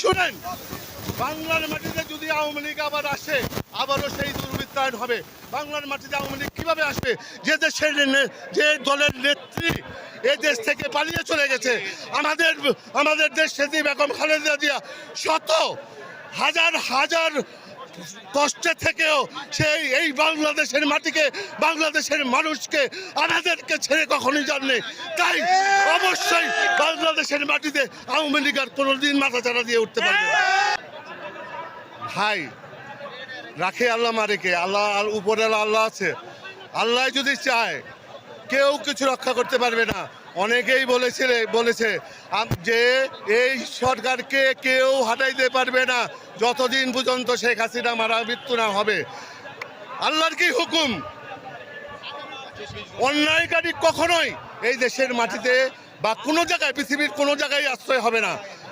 শুনেন, বাংলার মাটিতে যদি আওয়ামী লীগ আবার আসে, আবারও সেই দুর্বৃত্তায়ন হবে। বাংলার মাটিতে আওয়ামী লীগ কীভাবে আসবে? যে দেশের যে দলের নেত্রী এ দেশ থেকে পালিয়ে চলে গেছে, আমাদের আমাদের দেশ সেদিন বেগম খালেদা জিয়া শত, হাজার হাজার কষ্টে থেকেও সেই, এই বাংলাদেশের মাটিকে, বাংলাদেশের মানুষকে আমাদেরকে ছেড়ে কখনোই জাননি তাই অবশ্যই বাংলাদেশের মাটিতে আওয়ামী লীগ আর কোনোদিন মাথা চারা দিয়ে উঠতে পারবে ভাই, রাখে আল্লাহ মারেকে আল্লাহ আল- উপরে আল্লাহ আছে। আল্লাহ যদি চায়, কেউ কিছু রক্ষা করতে পারবে না। অনেকেই বলেছে বলেছে যে এই সরকারকে কেউ হাটাইতে পারবে না যতদিন পর্যন্ত শেখ হাসিনা মারা মৃত্যু না হবে। আল্লাহর কি হুকুম? অন্যায়কারী কখনোই এই দেশের মাটিতে বা কোনো জায়গায়, পৃথিবীর কোনো জায়গায় আশ্রয় হবে না।